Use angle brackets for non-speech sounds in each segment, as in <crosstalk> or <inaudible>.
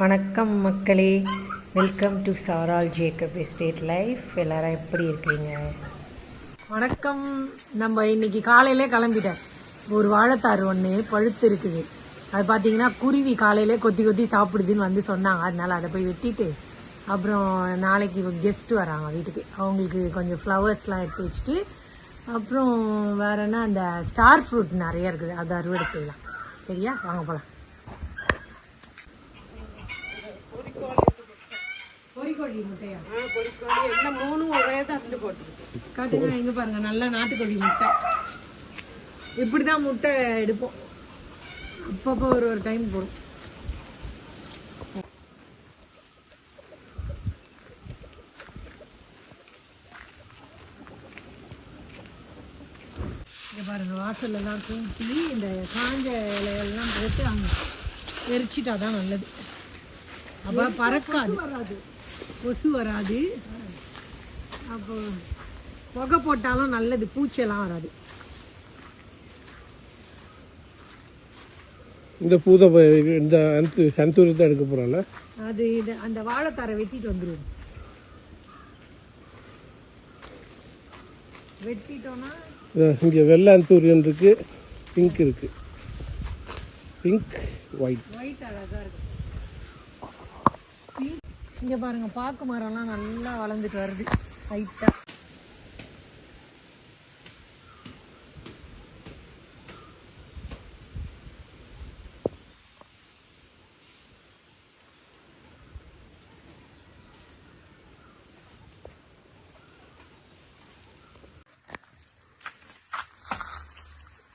வணக்கம் மக்களே. Welcome to சாரால் ஜேக்கப் எஸ்டேட் லைஃப் எல்லாரும் எப்படி இருக்கிறீங்க வணக்கம். நம்ம இன்னைக்கு காலையிலே கிளம்பிட்டேன் ஒரு வாழைத்தாறு ஒன்று பழுத்து இருக்குது. அது பார்த்தீங்கன்னா குருவி காலையிலே கொத்தி கொத்தி சாப்பிடுதுன்னு வந்து சொன்னாங்க. அதனால அதை போய் வெட்டிட்டு அப்புறம் நாளைக்கு கெஸ்ட் வராங்க வீட்டுக்கு. அவங்களுக்கு கொஞ்சம் ஃப்ளவர்ஸ்லாம் எடுத்து வச்சுட்டு அப்புறம் வேற என்ன அந்த ஸ்டார் ஃப்ரூட் நிறைய இருக்குது. அதை அறுவடை செய்யலாம். சரியா? வாங்க போகலாம் பொறிக்கோழி முட்டையா? மூணும் ஒரே தண்டு போட்டுருக்கு. காட்டுங்க எங்க பாருங்க நல்ல நாட்டுக்கோழி முட்டை. இப்படிதான் முட்டை எடுப்போம். அப்பப்போ ஒரு ஒரு டைம் போடும். இங்க பாருங்க வாசல்ல எல்லாம் கூட்டி இந்த காஞ்ச இலையெல்லாம் போட்டு அங்க எரிச்சிட்டா தான் நல்லது. அப்ப பறக்காது. கொசு வராது. அப்போ புகை போட்டாலும் நல்லது பூச்செல்லாம் வராது. இந்த பூதை இந்த அந்து சந்தூரி தான் எடுக்க போகிறோம்ல அது இது அந்த வாழைத்தாரை வெட்டிட்டு வந்துருவோம் வெட்டிட்டோம்னா? இங்கே வெள்ளை அந்தூரியன் இருக்கு பிங்க் இருக்கு. பிங்க் ஒயிட் ஒயிட் அழகா இருக்கு இங்க பாருங்க பாக்கு மரம்லாம் நல்லா வளர்ந்துட்டு வருது. ஹைட்டா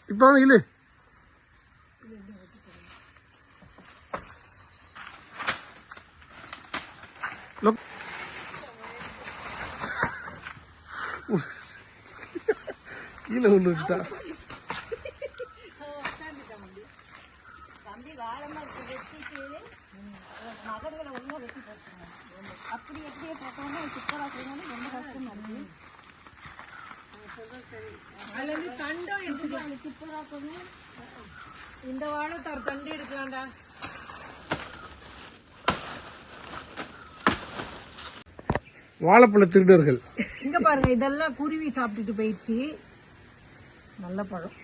இப்போ வந்து இல்லை லொக். கீழே விழுந்துட்டா அதுல இருந்து தண்டம் எடுத்துக்கலாம் இந்த வாழைத்தார் தண்டு எடுக்கலாம்டா வாழைப்பழ திருடர்கள். இங்க பாருங்க இதெல்லாம் குருவி சாப்பிட்டுட்டு போயிடுச்சு. நல்ல பழம்.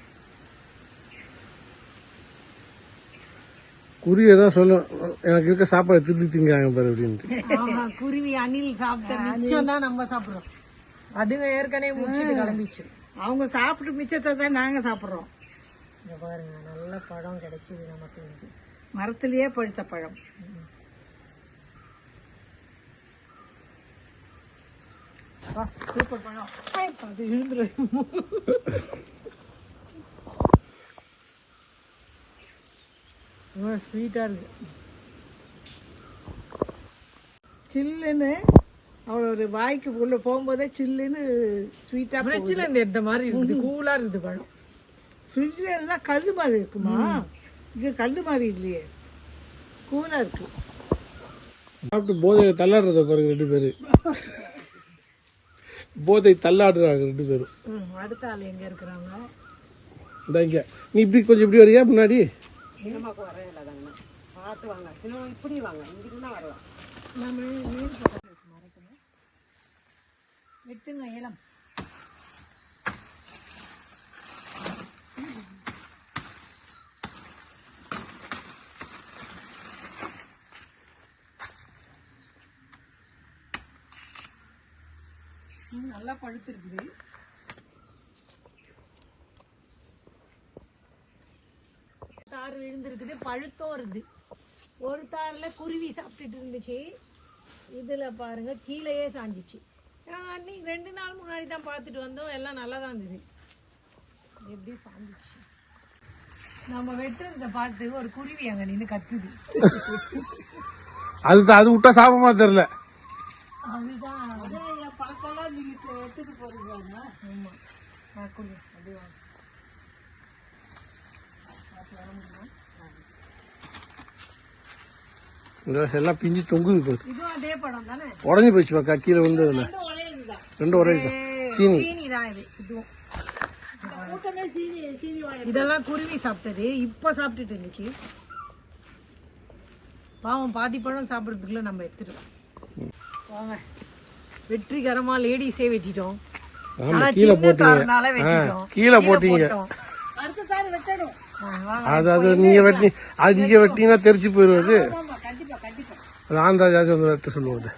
குருவியை தான் சொல்லும் எனக்கு இருக்க சாப்பாடு திருடி திங்காங்க பாரு அப்படின்ட்டு. குருவி அணில் சாப்பிட்ட மிச்சம் தான் நம்ம சாப்பிடுறோம். அதுங்க ஏற்கனவே முடிச்சுட்டு கிளம்பிச்சு. அவங்க சாப்பிட்டு மிச்சத்தை தான் நாங்க சாப்பிடுறோம். இங்க பாருங்க நல்ல பழம் கிடைச்சது நமக்கு. மரத்திலேயே பழுத்த பழம். சூப்பர் பழம். அது ரொம்ப ஸ்வீட்டா இருக்கு. சில்லுன்னு அவ்வளோ ஒரு வாய்க்கு உள்ள போகும்போதே சில்லுன்னு ஸ்வீட்டா ஃப்ரிட்ஜ்ல இருந்து எடுத்த மாதிரி இருக்குது. கூலா இருக்குது பழம். ஃப்ரிட்ஜில் எல்லாம் கல் மாதிரி இருக்குமா? இங்க கல் மாதிரி இல்லையே. கூலா இருக்கு. சாப்பிட்டு போதையை தள்ளாடுறத பாருங்க ரெண்டு பேரு. போதை தள்ளாடுறாங்க ரெண்டு பேரும். ம், அடுத்த ஆள் எங்க இருக்கிறாங்க? இந்த இங்க. நீ இப்படி கொஞ்சம் இப்படி வரியா முன்னாடி? சின்னமாக்கு வரவே இல்லை தாங்கண்ணா பார்த்து வாங்க. சினிமா இப்படி வாங்க. இங்கிட்டு தான் வரலாம். நம்ம நீர் மறைக்கணும். வெட்டுங்க ஏலம் நல்லா பழுத்து தார் விழுந்திருக்குது பழுத்தும் இருக்குது ஒரு தார்ல குருவி சாப்பிட்டுட்டு இருந்துச்சு. இதுல பாருங்க கீழேயே சாஞ்சிச்சு. அன்னைக்கு ரெண்டு நாள் முன்னாடி தான் பார்த்துட்டு வந்தோம். எல்லாம் நல்லா தான் இருந்தது. எப்படி சாஞ்சிச்சு? நம்ம வெட்டுறத பார்த்து ஒரு குருவி அங்க நின்று கத்துது. அது அது விட்டா சாபமா தெரியல. அதுதான். பழத்தெல்லாம் நீங்க எடுத்துட்டு போறீங்க ஆமா. நான் குடு அது வாங்க. இங்க எல்லாம் பிஞ்சு தொங்குது போகுது உடஞ்சி போச்சு பாக்கா கீழே விழுந்ததுல. ரெண்டும் ஒரே இதுதான். சீனி. இதெல்லாம் குருவி சாப்பிட்டது இப்போ சாப்பிட்டுட்டு இருந்துச்சு பாவம் பாதி பழம் சாப்பிட்றதுக்குள்ள நம்ம எடுத்துட்டோம். வாங்க. வெற்றிகரமாக லேடிஸே வெட்டிட்டோம். கீழே போட்டீங்க. கீழே போட்டீங்க. அது அது நீங்க வெட்டி அது நீங்க வெட்டிங்கன்னா தெரிச்சு கண்டிப்பா அது ஆந்தாஜாச்சும் வந்து வெட்ட சொல்லுவது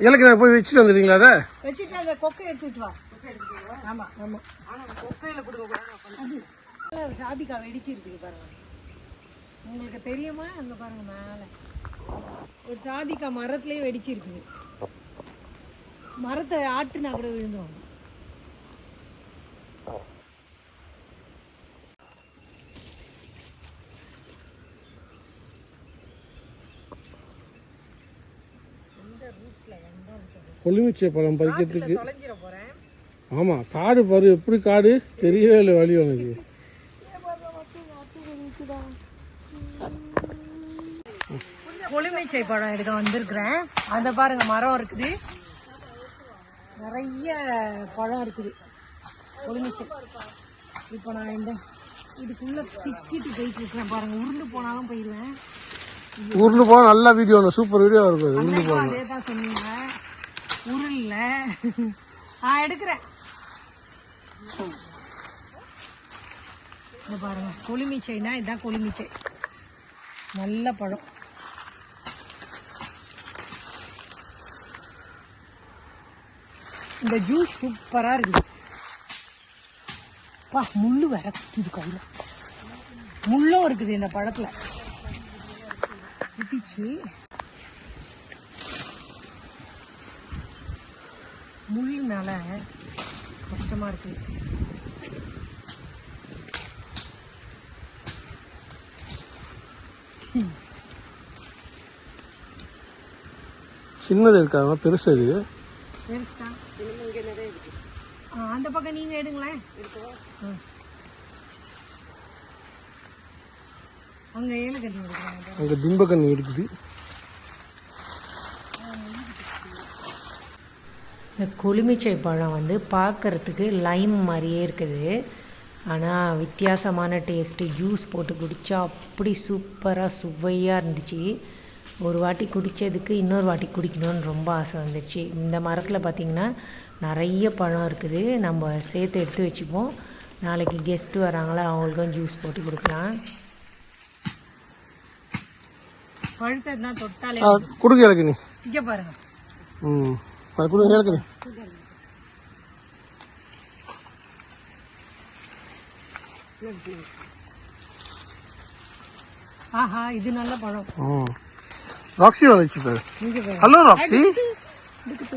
எனக்கு நான் போய் வச்சுட்டு வந்துடுறீங்களா அதை? வச்சுட்டு அந்த கொக்கை எடுத்துட்டு வா. ஆமா ஆமா. சாதிக்கா வெடிச்சு இருக்குது பாருங்க. உங்களுக்கு தெரியுமா? அங்க பாருங்க மேலே. ஒரு சாதிக்கா மரத்துலயே வெடிச்சு இருக்குது மரத்தை ஆட்டுனா கூட விழுந்துவாங்க கொல்லிமிச்சை பழம் பறிக்கிறதுக்கு. தொலைஞ்சிட போறேன். ஆமா காடு பாரு எப்படி காடு? தெரியவே இல்லை வழி உனக்கு. கொழுமைச்சை பழம் எடுக்க வந்திருக்கிறேன். அந்த பாருங்க மரம் இருக்குது. நிறைய பழம் இருக்குது. கொழுமைச்சை இப்போ நான் இந்த இதுக்குள்ள திக்கிட்டு போயிட்டு இருக்கிறேன் பாருங்க. உருண்டு போனாலும் போயிடுவேன். உருண்டு போனா நல்ல வீடியோ சூப்பர் வீடியோ இருக்கும். அது உருண்டு அன்னைக்கும் அதே தான் சொன்னீங்க. உருள்ல. நான் எடுக்கிறேன். இதை பாருங்க கொளிமிச்சைனா இதுதான் கொளிமிச்சை நல்ல பழம். இந்த ஜூஸ் சூப்பராக இருக்குது. பா முள் வேற குத்திது கையில். முள்ளும் இருக்குது இந்த பழத்தில். குத்திச்சு முள்ளுனால கஷ்டமா இருக்கு. சின்னது இருக்காங்க பெருசு இது. பெருசா? ஆ, அந்த பக்கம் நீங்க எடுங்களேன். அங்க ஏலக்கட்டி எடுக்கிறாங்க. அங்கே திம்பக்கண்ணி இருக்குது. இந்த கொழுமிச்சை பழம் வந்து பார்க்கறதுக்கு லைம் மாதிரியே இருக்குது. ஆனால் வித்தியாசமான டேஸ்ட்டு ஜூஸ் போட்டு குடித்தா அப்படி சூப்பராக சுவையாக இருந்துச்சு. ஒரு வாட்டி குடித்ததுக்கு இன்னொரு வாட்டி குடிக்கணும்னு ரொம்ப ஆசை வந்துருச்சு. இந்த மரத்தில் பார்த்திங்கன்னா நிறைய பழம் இருக்குது. நம்ம சேர்த்து எடுத்து வச்சுப்போம். நாளைக்கு கெஸ்ட்டு வராங்களா அவங்களுக்கும் ஜூஸ் போட்டு கொடுக்கலாம். பழுத்ததுனா தொட்டாலே நீ இங்கே பாருங்க. ம். எனக்கு நீ ஆஹா இது நல்ல பழம் ராக்ஸி வந்துச்சு ஹலோ ராக்ஸி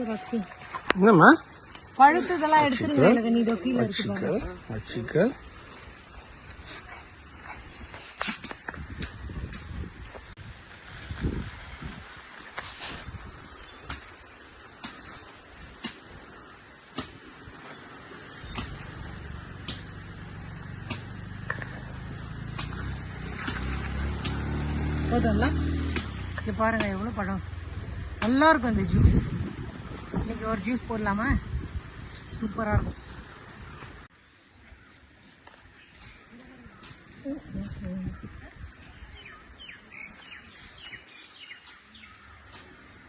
ரக்ஷி என்னம்மா பழுத்ததெல்லாம் எடுத்துருங்க நீ இதோ கீழே வச்சுக்க வச்சுக்க போதும்ல இங்க பாருங்க எவ்வளோ பழம் நல்லா இருக்கும் இந்த ஜூஸ் இன்னைக்கு ஒரு ஜூஸ் போடலாமா? சூப்பராக இருக்கும்.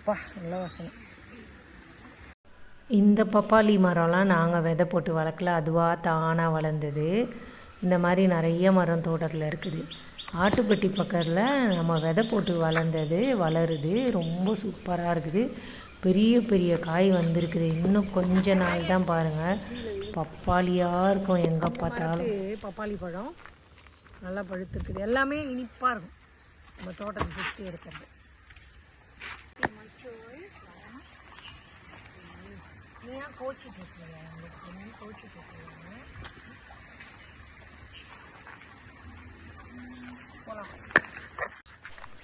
பா நல்ல வாசனை. இந்த பப்பாளி மரம்லாம் நாங்கள் விதை போட்டு வளர்க்கல. அதுவாக தானாக வளர்ந்தது. இந்த மாதிரி நிறைய மரம் தோட்டத்தில் இருக்குது. ஆட்டுப்பட்டி பக்கத்தில் நம்ம விதை போட்டு வளர்ந்தது வளருது. ரொம்ப சூப்பராக இருக்குது. பெரிய பெரிய காய் வந்திருக்குது. இன்னும் கொஞ்ச நாள் தான் பாருங்கள் பப்பாளியாக இருக்கும் எங்கே பார்த்தாலும். பப்பாளி பழம். நல்லா பழுத்துருக்குது. எல்லாமே இனிப்பாக இருக்கும். நம்ம தோட்டத்தை சுற்றி இருக்கிறது. ஏன் கோச்சிட்டு இருக்கீங்க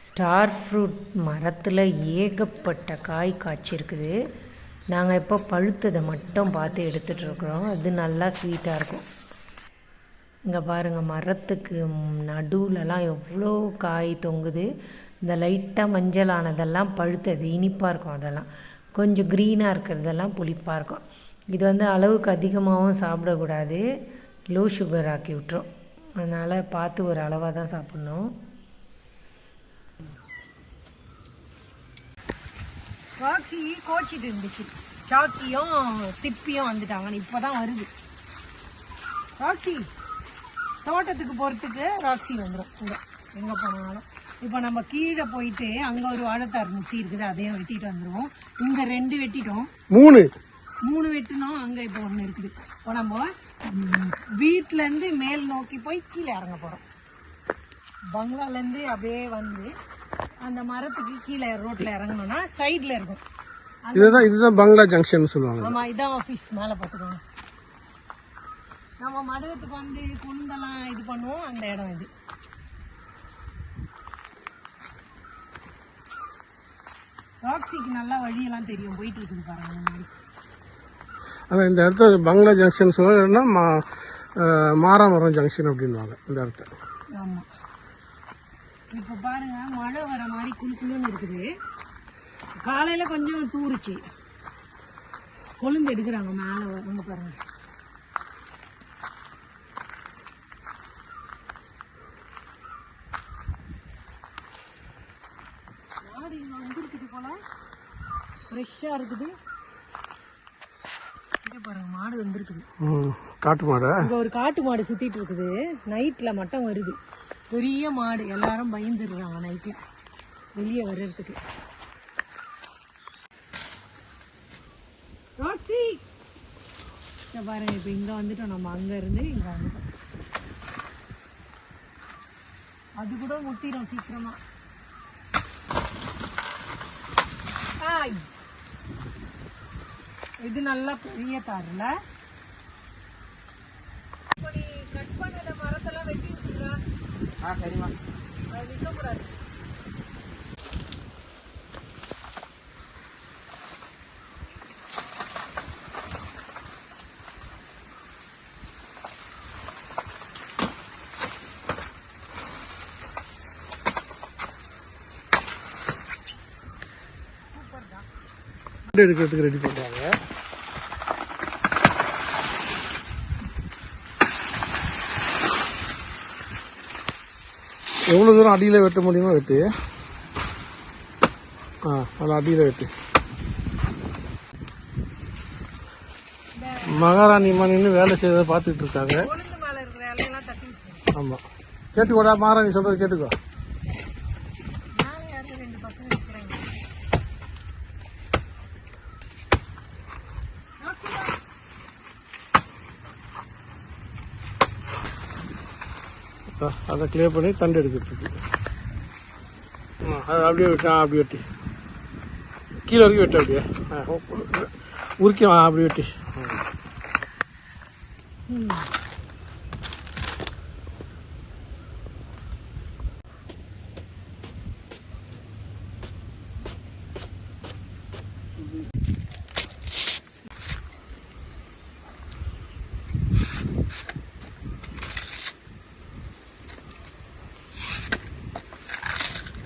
ஸ்டார் ஃப்ரூட் மரத்தில் ஏகப்பட்ட காய் காய்ச்சிருக்குது நாங்கள் இப்போ பழுத்ததை மட்டும் பார்த்து எடுத்துகிட்டு இருக்கிறோம். அது நல்லா ஸ்வீட்டாக இருக்கும். இங்கே பாருங்கள் மரத்துக்கு நடுவுலலாம் எவ்வளோ காய் தொங்குது. இந்த லைட்டாக மஞ்சள் ஆனதெல்லாம் பழுத்தது இனிப்பாக இருக்கும் அதெல்லாம். கொஞ்சம் க்ரீனாக இருக்கிறதெல்லாம் புளிப்பாக இருக்கும். இது வந்து அளவுக்கு அதிகமாகவும் சாப்பிடக்கூடாது. லோ சுகர் ஆக்கி விட்டுரும். அதனால் பார்த்து ஒரு அளவாக தான் சாப்பிட்ணும். பாக்ஸி கோச்சிட்டு இருந்துச்சு. சாக்கியும் சிப்பியும் வந்துட்டாங்கன்னு இப்போ தான் வருது. ராக்ஸி தோட்டத்துக்கு போகிறதுக்கு ராக்ஸி வந்துடும் கூட எங்கே போனாலும். இப்போ நம்ம கீழே போயிட்டு அங்கே ஒரு வாழைத்தார் முத்தி இருக்குது அதையும் வெட்டிட்டு வந்துடுவோம் இங்கே ரெண்டு வெட்டிட்டோம். மூணு. மூணு வெட்டினோம் அங்கே இப்போ ஒன்று இருக்குது. இப்போ நம்ம வீட்டிலேருந்து மேல் நோக்கி போய் கீழே இறங்க போகிறோம் பங்களாலேருந்து அப்படியே வந்து அந்த மரத்துக்கு கீழே ரோட்டில் இறங்கணும்னா சைடில் இருக்கும். இதுதான் இதுதான் பங்களா ஜங்ஷன் சொல்லுவாங்க. ஆமாம் இதான் ஆஃபீஸ் மேலே பார்த்துக்கோங்க. நம்ம மடுவத்துக்கு வந்து குந்தெல்லாம் இது பண்ணுவோம் அந்த இடம் இது. ராக்ஸிக்கு நல்லா வழியெல்லாம் தெரியும் போயிட்டு இருக்குது பாருங்க முன்னாடி. அதான் இந்த இடத்த பங்களா ஜங்ஷன் சொல்லணும்னா மா அஹ், மாராமரம் ஜங்ஷன் அப்படின்வாங்க இந்த இடத்த. ஆமாம் இப்போ பாருங்க மழை வர மாதிரி குளு இருக்குது. காலையில் கொஞ்சம் தூருச்சு கொழுந்து எடுக்கிறாங்க மேலே வந்து பாருங்க. மாடு வந்துருக்குது போல. ஃப்ரெஷ்ஷாக இருக்குது. மாடு வந்திருக்குது. காட்டு மாடா? இங்க ஒரு காட்டு மாடு சுத்திட்டு இருக்குது. நைட்ல மட்டும் வருது. பெரிய மாடு. எல்லாரும் பயந்துடுறாங்க நைட்ல. வெளியே வர்றதுக்கு. ராக்ஸி பாருங்க இப்ப இங்க வந்துட்டோம். நம்ம அங்க இருந்து இங்க வந்துட்டோம். அது கூட முத்திரும் சீக்கிரமா. ஆய் இது நல்லா பெரிய தாருல. இப்படி கட் பண்ணத மரத்தெல்லாம் வெட்டி விட்டுறா ஆ சரிம்மா. அது விற்கக்கூடாது எடுக்கிறதுக்கு ரெடி பண்ணுறாங்க எவ்வளோ தூரம் அடியில் வெட்ட முடியுமோ வெட்டு. ஆ நல்லா அடியில் வெட்டு. மகாராணி நின்று வேலை செய்யறதை பார்த்துட்டு இருக்காங்க. ஆமாம் கேட்டுக்கோடா மகாராணி சொல்கிறது கேட்டுக்கோ மேலே யாரும் ரெண்டு பசங்க நிற்கிறாங்க ஆ, அதை கிளியர் பண்ணி தண்டு எடுக்கிறதுக்கு அதை அப்படியே விட்டான் அப்படி வெட்டி. கீழே வரைக்கும் வெட்ட அப்படியே. ஆ, அப்படி வெட்டி ஆ.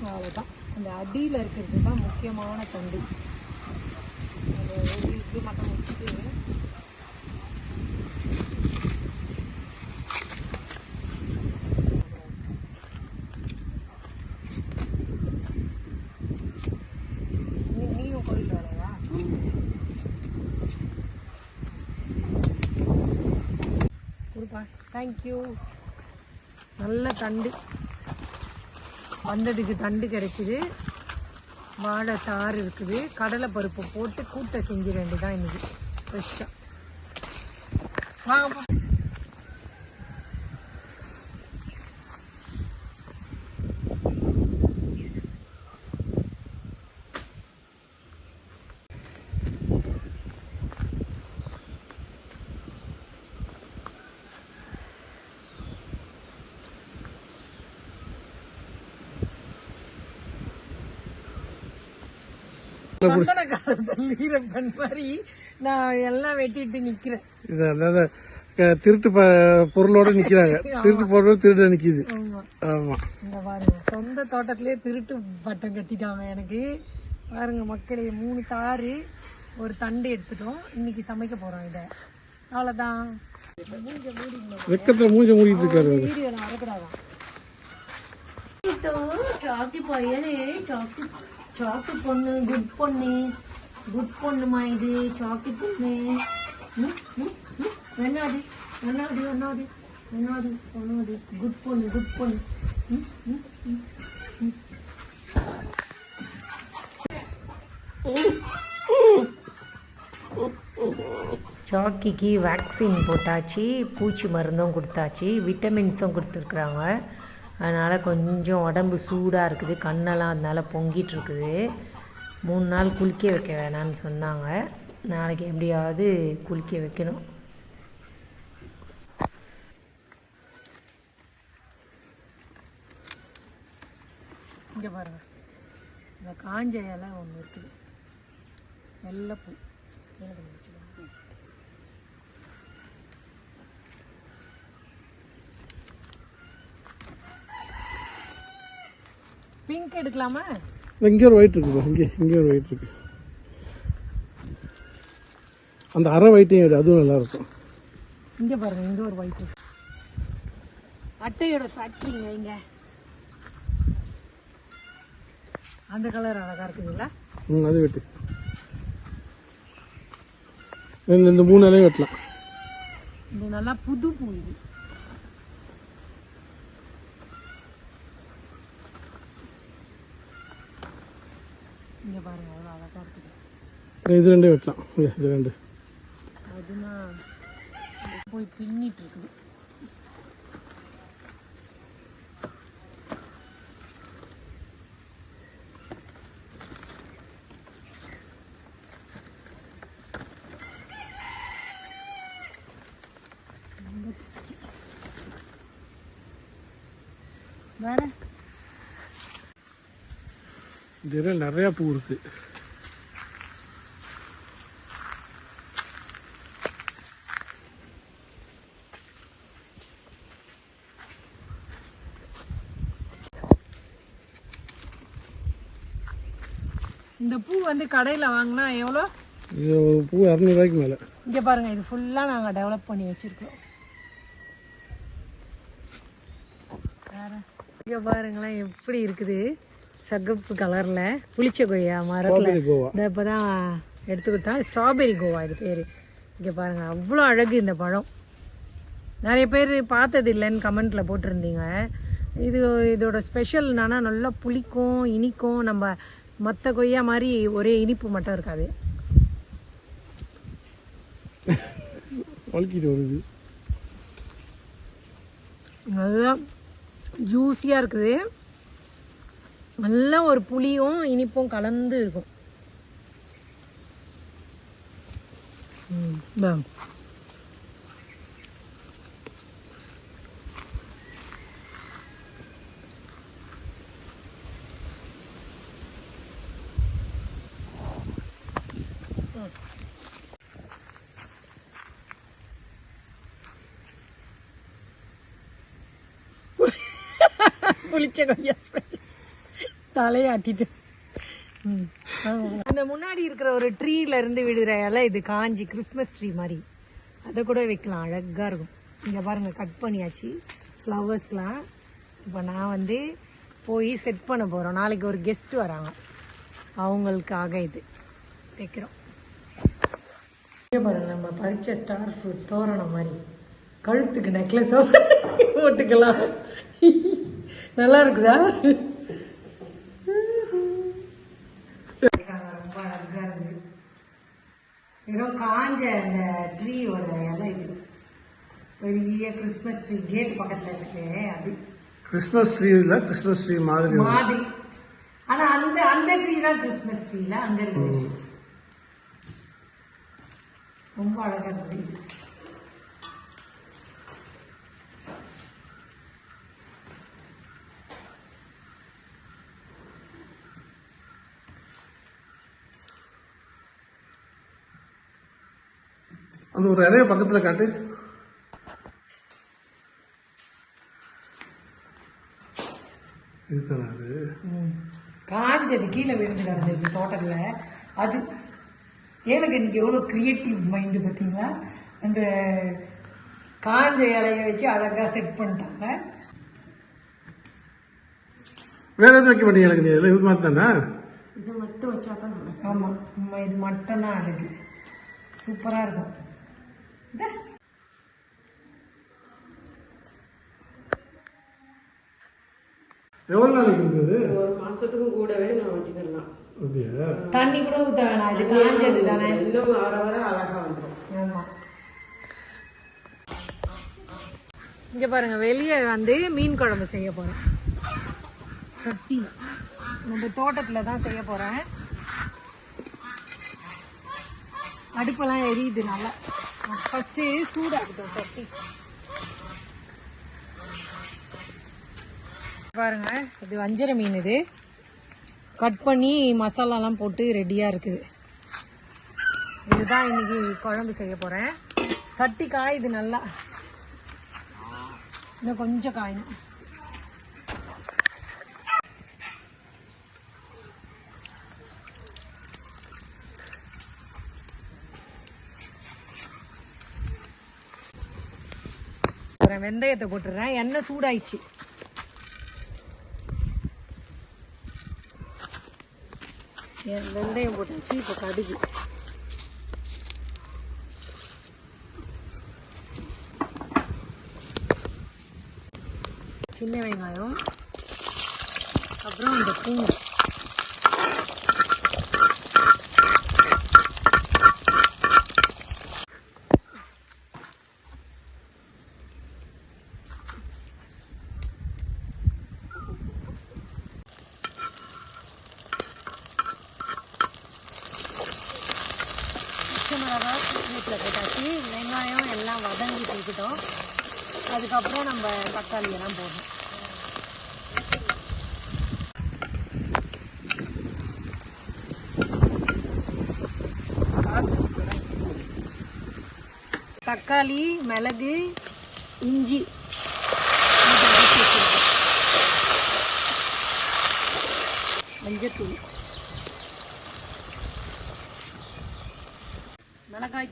அவ்வளோதான் அந்த அடியில் இருக்கிறது தான் தண்டு. அந்த ஒரு இது மட்டும் வச்சுட்டு நீ- நீயும் கோயில் வேலையா கொடுப்பா தேங்க்யூ நல்ல தண்டு. வந்ததுக்கு தண்டு கிடைக்குது. வாழை சாறு இருக்குது. கடலை பருப்பு போட்டு கூட்டை செஞ்சிட வேண்டியதான் இன்னைக்கு. ஃப்ரெஷ்ஷாக வாங்கப்பா நான் எல்லாம் வெட்டிட்டு நிக்கிறேன். இது அதாவது க- திருட்டு பொருளோட நிக்கிறாங்க. திருட்டு பொருளோட திருட நிக்குது. ஆமா. சொந்த தோட்டத்திலே திருட்டு பட்டம் கட்டிட்டாங்க எனக்கு. பாருங்க மக்களே மூணு தாறு ஒரு தண்டு எடுத்துட்டோம். இன்னைக்கு சமைக்க போறோம் இத. அவ்வளவுதான். வெக்கத்துல மூஞ்ச மூடிட்டு இருக்காரு அவரு. வீடியோ நான் வரக்கூடாதான் சாக்கு பொண்ணு குட் பொண்ணு குட் பொண்ணுமா இது? சாக்கு பொண்ணு. ம், ம், ஒன்னாவது என்னது என்னது என்னது குட் பொண்ணு குட் பொண்ணு. சாக்கிக்கு வேக்சின் போட்டாச்சு பூச்சி மருந்தும் கொடுத்தாச்சு விட்டமின்ஸும் கொடுத்துருக்குறாங்க. அதனால் கொஞ்சம் உடம்பு சூடாக இருக்குது கண்ணெல்லாம் அதனால் பொங்கிட்டு இருக்குது. மூணு நாள் குளிக்க வைக்க வேணாம்னு சொன்னாங்க. நாளைக்கு எப்படியாவது குளிக்க வைக்கணும். இங்கே பாருங்க. இந்த காஞ்ச இலை ஒன்று இருக்குது. வெள்ளைப்பூ எனக்கு பிங்க் எடுக்கலாமா? இங்கே ஒரு ஒயிட் இருக்குது இங்கே இங்கே ஒரு ஒயிட் இருக்கு. அந்த அரை ஒயிட்டையும் எடு அதுவும் நல்லா இருக்கும் இங்க பாருங்க இங்க ஒரு ஒயிட் அட்டையோட ஃபேக்டரிங்க இங்க. அந்த கலர் அழகா இருக்குதுல்ல? ம் அது வெட்டு. இந்த இந்த மூணு இலையும் வெட்டலாம். இது நல்லா புது பூ இது இங்க பாருங்க அவ்வளோ அழகா இருக்குது இது ரெண்டும் வெட்டலாம் இது- இது ரெண்டு அதுனா போய் பின்னிட்டு இருக்குது வேற இந்த இலையில் நிறையா பூ இருக்கு இந்த பூ வந்து கடையில வாங்கினா எவ்வளோ? இது ஒரு பூ இரநூறுவாய்க்கு மேலே. இங்க பாருங்க இது ஃபுல்லா நாங்க டெவலப் பண்ணி வச்சிருக்கோம் இங்க பாருங்களேன் எப்படி இருக்குது? சகப்பு கலர்ல புளிச்ச கொய்யா மரத்துல இந்த இப்பதான் எடுத்து கொடுத்தா ஸ்ட்ராபெரி கோவா இது பேரு. இங்க பாருங்க அவ்வளோ அழகு இந்த பழம். நிறைய பேர் பார்த்தது இல்லைன்னு கமெண்ட்ல போட்டிருந்தீங்க. இது இதோட ஸ்பெஷல் என்னன்னா நல்லா புளிக்கும் இனிக்கும் நம்ம மற்ற கொய்யா மாதிரி ஒரே இனிப்பு மட்டும் இருக்காது. வழுக்கிட்டு வருது. நல்லா ஜூஸியாக இருக்குது. நல்லா ஒரு புளியும் இனிப்பும் கலந்து இருக்கும். ம், புளிச்ச கொய்யா ஸ்பெஷல் தலையாட்டிட்டு ம். அந்த முன்னாடி இருக்கிற ஒரு ட்ரீல இருந்து விடுற இலை இது காஞ்சி கிறிஸ்மஸ் ட்ரீ மாதிரி. அதை கூட வைக்கலாம் அழகா இருக்கும். இங்க பாருங்க கட் பண்ணியாச்சு. ஃப்ளவர்ஸ்லாம் இப்போ நான் வந்து போய் செட் பண்ண போகிறோம் நாளைக்கு ஒரு கெஸ்ட் வராங்க. அவங்களுக்காக இது வைக்கிறோம். பாருங்க நம்ம பறிச்ச ஸ்டார் ஃப்ரூட் தோரணம் மாதிரி. கழுத்துக்கு நெக்லஸோ <laughs> போட்டுக்கலாம். நல்லா இருக்குதா ரொம்ப அழகா இருக்கு வெறும் காஞ்ச அந்த ட்ரீயோட இலை இது. பெரிய கிறிஸ்மஸ் ட்ரீ கேட் பக்கத்துல இருக்கு அது கிறிஸ்மஸ் ட்ரீ இல்லை கிறிஸ்மஸ் ட்ரீ மாதிரி. மாதிரி. ஆனா அந்த அந்த ட்ரீ தான் கிறிஸ்மஸ் ட்ரீல அங்க இருக்கு. ரொம்ப அழகா இருக்கு அந்த ஒரு இலைய பக்கத்தில் காட்டு. இதுதானே அது. காஞ்சது கீழே விழுந்து கிடந்தது தோட்டத்துல. அது எனக்கு இன்னைக்கு எவ்வளோ கிரியேட்டிவ் மைண்டு பார்த்தீங்களா? அந்த காஞ்ச இலைய வச்சு அழகா செட் பண்ணிட்டாங்க. வேற எதுவும் வைக்க மாட்டீங்க எனக்கு நீ இதில்? இது மாதிரி தானே? இது வச்சா தான் ஆமாம் இது மட்டும்தான் அழகு. சூப்பராக இருக்கும். இந்தா. எவ்வளோ நாளைக்கு இருக்குது ஒரு மாசத்துக்கும் கூடவே நான் வச்சுக்கலாம். அப்படியா? தண்ணி கூட ஊற்ற வேணாம் இது காஞ்சது தானே? இன்னும் வர வர அழகா வந்துடும் ஆமாம் இங்கே பாருங்க வெளியே வந்து மீன் குழம்பு செய்ய போகிறேன் சட்டி. நம்ம தோட்டத்தில் தான் செய்ய போகிறேன் அடுப்பெல்லாம் எரியுது நல்லா. ஃபஸ்ட்டு சூடாகட்டும் சட்டி பாருங்க இது வஞ்சர மீன் இது. கட் பண்ணி மசாலாலாம் போட்டு ரெடியாக இருக்குது. இதுதான் இன்னைக்கு குழம்பு செய்ய போகிறேன் சட்டி காயுது நல்லா. இன்னும் கொஞ்சம் காயணும். போட்டுறேன் வெந்தயத்தை போட்டுறேன் எண்ணெய் சூடாயிடுச்சு. வெந்தயம் போட்டாச்சு இப்போ கடுகு. சின்ன வெங்காயம். அப்புறம் இந்த பூண்டு பச்சை மிளகா வீட்டில் போட்டாச்சு வெங்காயம் எல்லாம் வதங்கி இருக்கட்டும் அதுக்கப்புறம் நம்ம தக்காளி எல்லாம் போடணும். தக்காளி மிளகு இஞ்சி மஞ்சத்தூள்.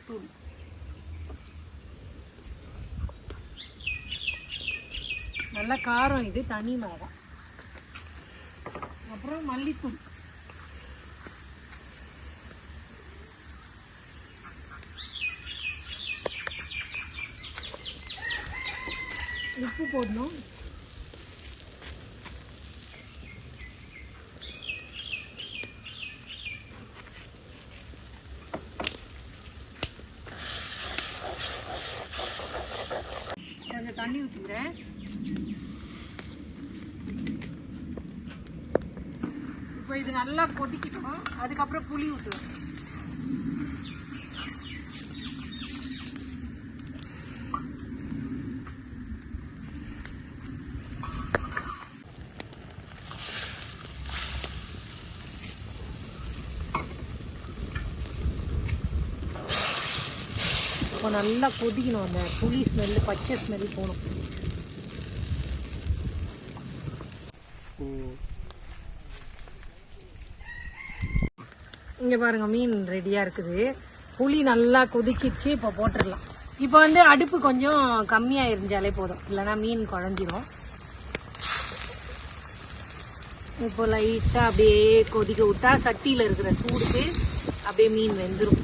மிளகாய்த்தூள் நல்ல காரம் இது தனி மிளகாய். அப்புறம் மல்லித்தூள். உப்பு போடணும் கொஞ்சம் தண்ணி ஊற்றிக்கிறேன் இப்போ இது நல்லா கொதிக்கட்டும். அதுக்கப்புறம் புளி ஊற்றுவேன் நல்லா கொதிக்கணும் அந்த புளி ஸ்மெல்லு பச்சை ஸ்மெல் போகணும். இங்கே பாருங்க மீன் ரெடியாக இருக்குது. புளி நல்லா கொதிச்சிச்சு இப்போ போட்டுடலாம். இப்போ வந்து அடுப்பு கொஞ்சம் கம்மியாக இருந்தாலே போதும். இல்லைன்னா மீன் குழஞ்சிரும். இப்போ லைட்டாக அப்படியே கொதிக்க விட்டா சட்டியில் இருக்கிற சூடுக்கு அப்படியே மீன் வெந்துடும்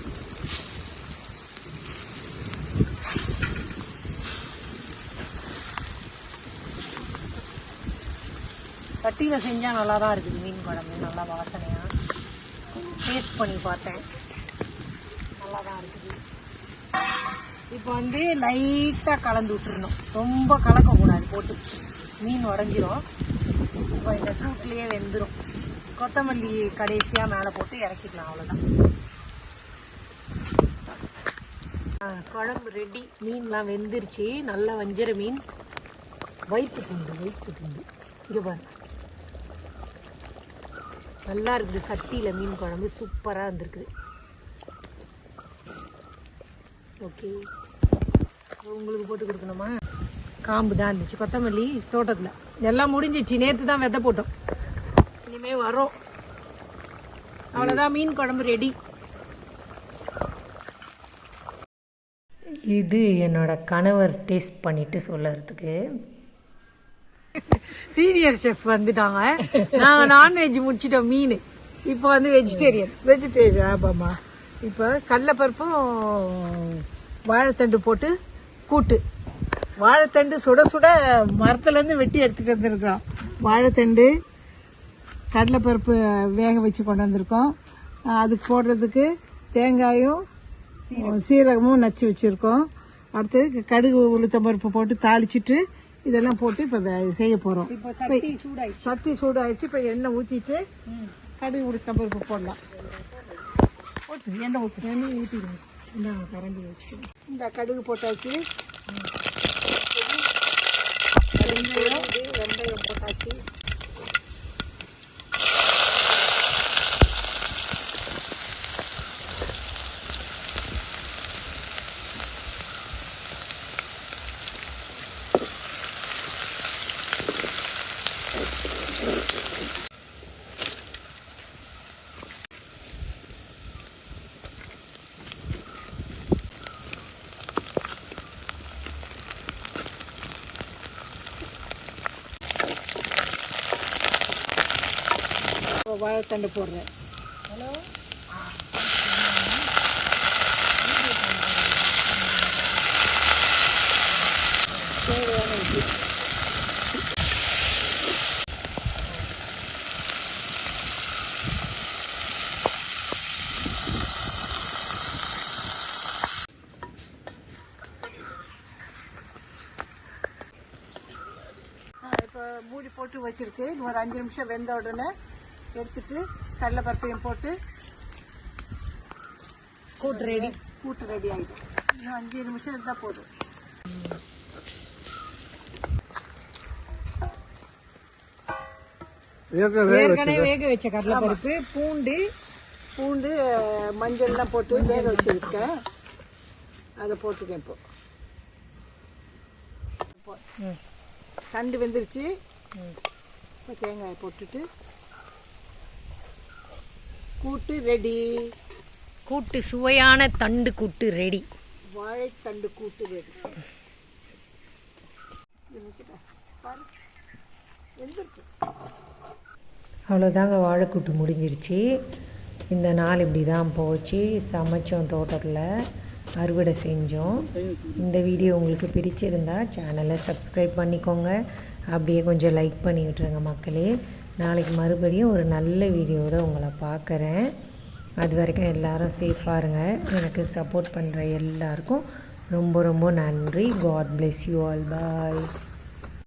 சட்டியில் செஞ்சால் நல்லா தான் இருக்குது. மீன் குழம்பு நல்லா வாசனையாக டேஸ்ட் பண்ணி பார்த்தேன். நல்லா தான் இருக்குது. இப்போ வந்து லைட்டாக கலந்து விட்டுருணும் ரொம்ப கலக்கக்கூடாது. போட்டு மீன் உடஞ்சிரும். இப்போ இந்த சூட்லேயே வெந்துடும் கொத்தமல்லி கடைசியாக மேலே போட்டு இறக்கிக்கலாம் அவ்வளோதான் குழம்பு ரெடி மீன்லாம் வெந்துருச்சு. நல்ல வஞ்சர மீன். வயிற்று துண்டு வயிற்று துண்டு. இங்கே பாருங்க நல்லா இருக்குது. சட்டியில் மீன் குழம்பு சூப்பராக வந்திருக்குது. ஓகே. உங்களுக்கு போட்டு கொடுக்கணுமா? காம்பு தான் இருந்துச்சு. கொத்தமல்லி தோட்டத்தில். எல்லாம் முடிஞ்சிச்சு நேற்று தான் விதை போட்டோம். இனிமேல் வரும். அவ்வளோதான் மீன் குழம்பு ரெடி இது என்னோட கணவர் டேஸ்ட் பண்ணிட்டு சொல்லறதுக்கு சீனியர் செஃப் வந்துட்டாங்க. நாங்கள் நான்வெஜ் முடிச்சிட்டோம் மீன். இப்போ வந்து வெஜிடேரியன் வெஜிடேரியன் ஆமாம்மா. இப்போ கடலைப்பருப்பும் வாழைத்தண்டு போட்டு கூட்டு. வாழைத்தண்டு சுட சுட மரத்துலேருந்து வெட்டி எடுத்துகிட்டு வந்திருக்கிறோம். வாழைத்தண்டு கடலைப்பருப்பு வேக வச்சு கொண்டு வந்திருக்கோம். அதுக்கு போடுறதுக்கு தேங்காயும் சீரகமும் நச்சு வச்சுருக்கோம். அடுத்தது கடுகு உளுத்தம்பருப்பு போட்டு தாளிச்சிட்டு இதெல்லாம் போட்டு இப்போ செய்ய போகிறோம் இப்போ சட்டி சூடாயிடுச்சு. இப்போ எண்ணெய் ஊற்றிட்டு கடுகு உளுத்தம்பருப்பு போடலாம். ஊற்று எண்ணெய் ஊற்று எண்ணெய் இந்தாங்க கரண்டி வச்சுக்கோங்க இந்த கடுகு போட்டாச்சு. வெந்தயம் போட்டாச்சு. வாழைத்தண்டு போடுறேன். இப்போ மூடி போட்டு வச்சிருக்கு ஒரு அஞ்சு நிமிஷம் வெந்த உடனே எடுத்துட்டு கடலைப்பருப்பையும் போட்டு கூட்டு ரெடி கூட்டு ரெடி ஆகிடும் இன்னும் அஞ்சு நிமிஷம் இருந்தால் போதும். ஏற்கனவே வேக வச்ச கடலைப்பருப்பு பூண்டு பூண்டு மஞ்சள்லாம் போட்டு வேக வச்சிருக்கேன். அதை போட்டுக்கேன் இப்போ. இப்போ தண்டு வெந்துருச்சு. இப்போ தேங்காயை போட்டுட்டு கூட்டு ரெடி. கூட்டு சுவையான தண்டு கூட்டு ரெடி. வாழைத்தண்டு கூட்டு ரெடி. அவ்வளோதாங்க வாழைக்கூட்டு முடிஞ்சிருச்சு. இந்த நாள் இப்படி தான் போச்சு. சமைச்சோம் தோட்டத்தில். அறுவடை செஞ்சோம். இந்த வீடியோ உங்களுக்கு பிடிச்சிருந்தா சேனலை சப்ஸ்கிரைப் பண்ணிக்கோங்க. அப்படியே கொஞ்சம் லைக் பண்ணி விட்டுருங்க மக்களே. நாளைக்கு மறுபடியும் ஒரு நல்ல வீடியோவோட உங்களை பார்க்குறேன். அது வரைக்கும் எல்லாரும் சேஃபாக இருங்க. எனக்கு சப்போர்ட் பண்ணுற எல்லாருக்கும் ரொம்ப ரொம்ப நன்றி. God bless you all bye